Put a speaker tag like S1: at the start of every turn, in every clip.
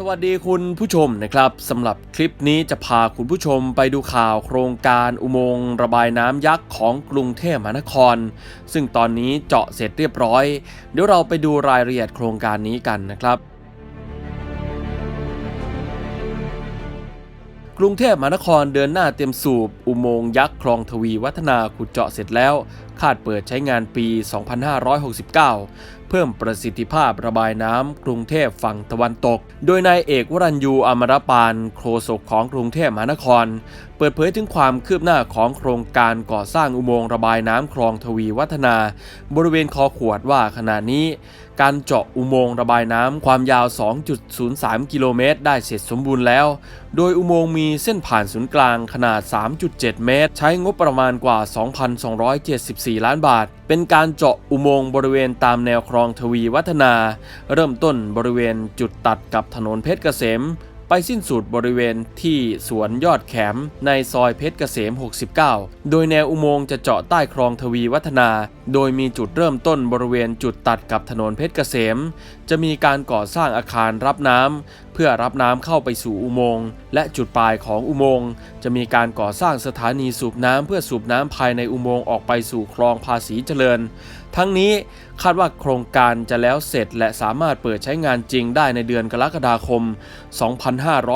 S1: สวัสดีคุณผู้ชมนะครับสำหรับคลิปนี้จะพาคุณผู้ชมไปดูข่าวโครงการอุโมงค์ระบายน้ำยักษ์ของกรุงเทพมหานคร ซึ่งตอนนี้เจาะเสร็จเรียบร้อย เดี๋ยวเราไปดูรายละเอียดโครงการนี้กันนะครับกรุงเทพมหานครเดินหน้าเตรียมสูบ อุโมงค์ยักษ์คลองทวีวัฒนาขุดเจาะเสร็จแล้ว คาดเปิดใช้งานปี 2569เพิ่มประสิทธิภาพระบายน้ำกรุงเทพฝั่งตะวันตก โดยนายเอกวรัญยูอมรปานโฆษกของกรุงเทพมหานคร เปิดเผยถึงความคืบหน้าของโครงการก่อสร้างอุโมงค์ระบายน้ำคลองทวีวัฒนา บริเวณคอขวดว่าขณะนี้ การเจาะอุโมงค์ระบายน้ำความยาว 2.03 กิโลเมตร ได้เสร็จสมบูรณ์แล้ว โดยอุโมงค์มีเส้นผ่านศูนย์กลางขนาด 3.7 เมตร ใช้งบประมาณกว่า 2,274 ล้านบาท เป็นการเจาะอุโมงค์บริเวณตามแนวคลองทวีวัฒนา เริ่มต้นบริเวณจุดตัดกับถนนเพชรเกษม ไปสิ้นสุดบริเวณที่สวนยอดแขมในซอยเพชรเกษม 69 โดยแนวอุโมงค์จะเจาะใต้คลองทวีวัฒนา โดยมีจุดเริ่มต้นบริเวณจุดตัดกับถนนเพชรเกษม จะมีการก่อสร้างอาคารรับน้ำเพื่อรับน้ำเข้าไปสู่อุโมงค์และจุดปลายของอุโมงค์จะมีการก่อสร้างสถานีสูบน้ำเพื่อสูบน้ำภายในอุโมงค์ออกไปสู่คลองภาษีเจริญ ทั้งนี้คาดว่าโครงการจะแล้วเสร็จและสามารถเปิดใช้งานจริงได้ในเดือนกรกฎาคม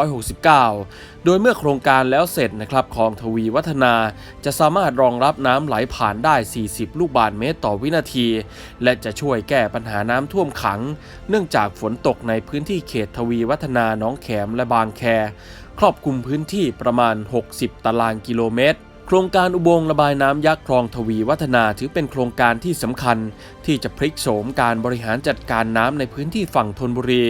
S1: 2569 โดยเมื่อโครงการแล้วเสร็จนะครับคลองทวีวัฒนาจะสามารถรองรับน้ำไหลผ่านได้ 40 ลูกบาศก์เมตรต่อวินาที และจะช่วยแก้ปัญหาน้ำท่วมขัง เนื่องจากฝนตกในพื้นที่เขตทวีวัฒนาน้องแขมและบางแค ครอบคลุมพื้นที่ประมาณ 60 ตารางกิโลเมตร ครงการอุโมงค์ระบายน้ำยักษ์คลองทวีวัฒนาถือเป็นโครงการที่สำคัญ ที่จะพลิกโฉมการบริหารจัดการน้ำในพื้นที่ฝั่งธนบุรี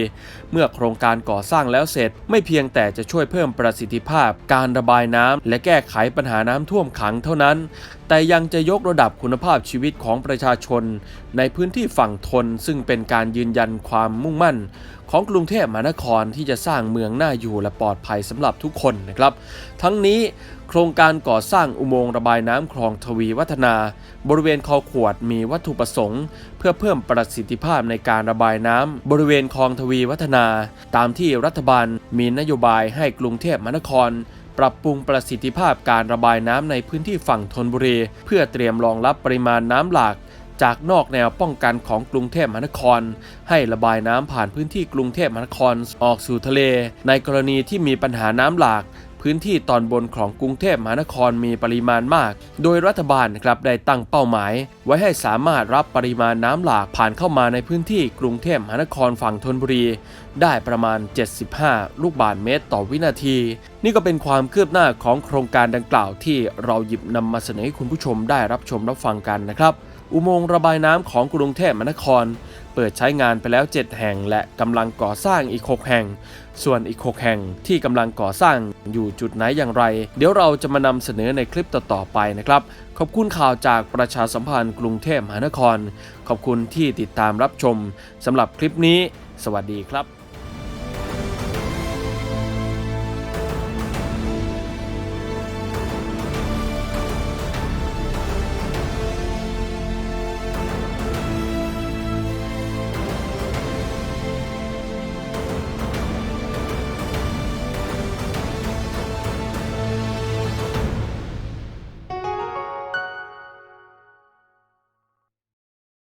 S1: เมื่อโครงการก่อสร้างแล้วเสร็จ ไม่เพียงแต่จะช่วยเพิ่มประสิทธิภาพ การระบายน้ำและแก้ไขปัญหาน้ำท่วมขังเท่านั้น แต่ยังจะยกระดับคุณภาพชีวิตของประชาชน ในพื้นที่ฝั่งทนซึ่งเป็นการยืนยันความมุ่งมั่น ของกรุงเทพมหานครที่จะสร้างเมืองน่าอยู่และปลอดภัยสำหรับทุกคนนะครับ ทั้งนี้โครงการก่อสร้างอุโมงค์ระบายน้ำคลองทวีวัฒนา บริเวณคอขวดมีวัตถุประสงค์ เพื่อเพิ่มประสิทธิภาพในการระบายน้ำบริเวณคลองทวีวัฒนา ตามที่รัฐบาลมีนโยบายให้กรุงเทพมหานครปรับปรุงประสิทธิภาพการระบายน้ำในพื้นที่ฝั่งธนบุรี เพื่อเตรียมรองรับปริมาณน้ำหลาก จากนอกแนวป้องกันของกรุงเทพมหานคร ให้ระบายน้ำผ่านพื้นที่กรุงเทพมหานครออกสู่ทะเล ในกรณีที่มีปัญหาน้ำหลากพื้นที่ตอนบนของกรุงเทพมหานครมีปริมาณมาก โดยรัฐบาลครับได้ตั้งเป้าหมาย ไว้ให้สามารถรับปริมาณน้ำหลากผ่านเข้ามาในพื้นที่กรุงเทพมหานครฝั่งธนบุรี ได้ประมาณ 75 ลูกบาศก์เมตรต่อวินาที นี่ก็เป็นความคืบหน้าของโครงการดังกล่าวที่เราหยิบนำมาเสนอให้คุณผู้ชมได้รับชมรับฟังกันนะครับ อุโมงค์ระบายน้ำของกรุงเทพมหานคร เปิดใช้งานไปแล้ว 7 แห่งและกำลังก่อสร้างอีก 6 แห่ง ส่วนอีก 6 แห่งที่กำลังก่อสร้างอยู่จุดไหนอย่างไร เดี๋ยวเราจะมานำเสนอในคลิปต่อๆไปนะครับ ขอบคุณข่าวจากประชาสัมพันธ์กรุงเทพมหานคร ขอบคุณที่ติดตามรับชมสำหรับคลิปนี้ สวัสดีครับ